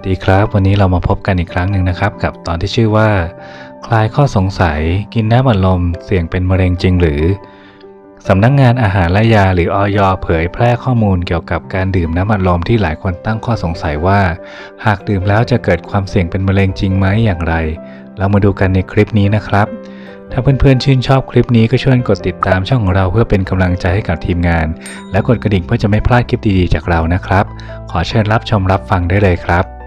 สดีครับ วันนี้เรามาพบกันอีกครั้งหนึ่งนะครับ กับตอนที่ชื่อว่า คลายข้อสงสัย กินน้ำอัดลมเสี่ยงเป็นมะเร็งจริงหรือสำนักงงานอาหารและยาหรืออยเผยแพร่ข้อมูลเกี่ยวกับการดื่มน้ำอัดลมที่หลายคนตั้งข้อสงสัยว่า หากดื่มแล้วจะเกิดความเสี่ยงเป็นมะเร็งจริงไหมอย่างไร เรามาดูกันในคลิปนี้นะครับ ถ้าเพื่อนๆชื่นชอบคลิปนี้ก็ช่วยกดติดตามช่องของเราเพื่อเป็นกำลังใจให้กับทีมงาน และกดกระดิ่งเพื่อจะไม่พลาดคลิปดีๆจากเรานะครับ ขอเชิญรับชมรับฟังได้เลยครับ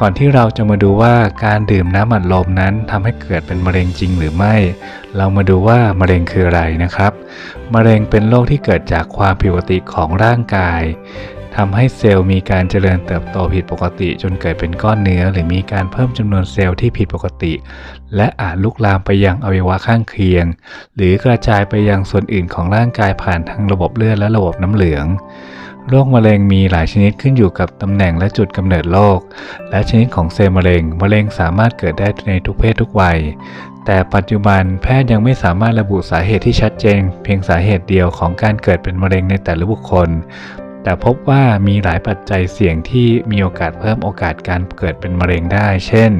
ก่อนที่เราจะมาดูว่าการดื่มน้ำอัดลมนั้นทำให้เกิดเป็นมะเร็งจริงหรือไม่ เรามาดูว่ามะเร็งคืออะไรนะครับ มะเร็งเป็นโรคที่เกิดจากความผิดปกติของร่างกายทำให้เซลล์มีการเจริญเติบโตผิดปกติ จนเกิดเป็นก้อนเนื้อ หรือมีการเพิ่มจำนวนเซลล์ที่ผิดปกติ และอาจลุกลามไปยังอวัยวะข้างเคียง หรือกระจายไปยังส่วนอื่นของร่างกายผ่านทางระบบเลือดและระบบน้ำเหลือง โรคมะเร็งมีหลายชนิดขึ้นอยู่กับตำแหน่งและจุดกำเนิดโรคและชนิดของเซลล์มะเร็ง มะเร็งสามารถเกิดได้ในทุกเพศทุกวัย แต่ปัจจุบันแพทย์ยังไม่สามารถระบุสาเหตุที่ชัดเจน เพียงสาเหตุเดียวของการเกิดเป็นมะเร็งในแต่ละบุคคล แต่พบว่ามีหลายปัจจัยเสี่ยงที่มีโอกาสเพิ่มโอกาสการเกิดเป็นมะเร็งได้ เช่น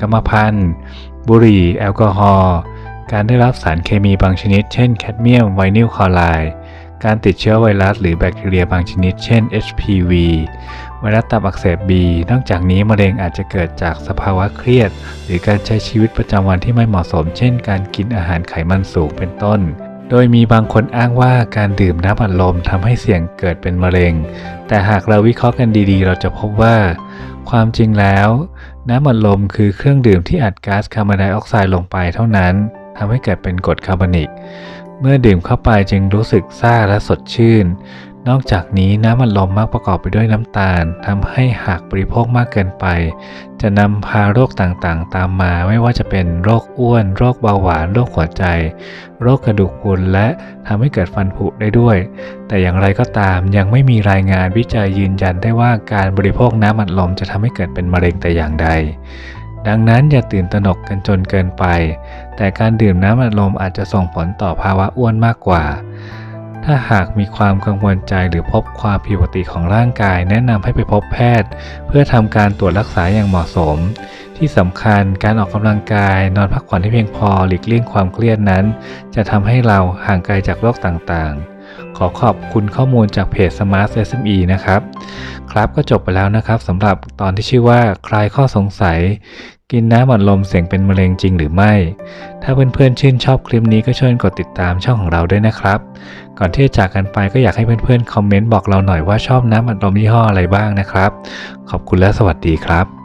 กรรมพันธุ์ บุหรี่ แอลกอฮอล์การได้รับสารเคมีบางชนิด เช่นแคดเมียมไวนิลคลอไรด์ การติดเชื้อไวรัสหรือแบคทีเรียบางชนิด เช่น HPV ไวรัสตับอักเสบ B นอกจากนี้มะเร็งอาจจะเกิดจากสภาวะเครียด หรือการใช้ชีวิตประจำวันที่ไม่เหมาะสม เช่น การกินอาหารไขมันสูงเป็นต้น โดยมีบางคนอ้างว่าการดื่มน้ำอัดลมทำให้เสี่ยงเกิดเป็นมะเร็ง แต่หากเราวิเคราะห์กันดีๆ เราจะพบว่า ความจริงแล้ว น้ำอัดลมคือเครื่องดื่มที่อัดก๊าซคาร์บอนไดออกไซด์ลงไปเท่านั้นทำให้เกิดเป็นกรดคาร์บอนิก เมื่อดื่มเข้าไปจึงรู้สึกซ่าและสดชื่น นอกจากนี้น้ำอัดลมมักประกอบไปด้วยน้ำตาลทำให้หากบริโภคมากเกินไป จะนำพาโรคต่างๆ ตามมาไม่ว่าจะเป็นโรคอ้วน โรคเบาหวาน โรคหัวใจ โรคกระดูกพรุนและทำให้เกิดฟันผุได้ด้วย แต่อย่างไรก็ตามยังไม่มีรายงานวิจัยยืนยันได้ว่าการบริโภคน้ำอัดลมจะทำให้เกิดเป็นมะเร็งแต่อย่างใด ดังนั้นอย่าตื่นตระหนกกันจนเกินไป แต่การดื่มน้ำอัดลมอาจจะส่งผลต่อภาวะอ้วนมากกว่า ถ้าหากมีความกังวลใจหรือพบความผิดปกติของร่างกาย แนะนำให้ไปพบแพทย์ เพื่อทำการตรวจรักษาอย่างเหมาะสม ที่สำคัญการออกกำลังกาย นอนพักผ่อนให้เพียงพอหลีกเลี่ยงความเครียดนั้น จะทำให้เราห่างไกลจากโรคต่างๆ ขอขอบคุณข้อมูลจากเพจ Smart SME นะครับ ครับก็จบไปแล้วนะครับสำหรับตอนที่ชื่อว่าคลายข้อสงสัย กินน้ำอัดลมเสียงเป็นมะเร็งจริงหรือไม่ ถ้าเพื่อนๆชื่นชอบคลิปนี้ก็ช่วยกดติดตามช่องของเราด้วยนะครับ ก่อนที่จะจากกันไปก็อยากให้เพื่อนๆคอมเมนต์บอกเราหน่อยว่าชอบน้ำอัดลมยี่ห้ออะไรบ้างนะครับ ขอบคุณและสวัสดีครับ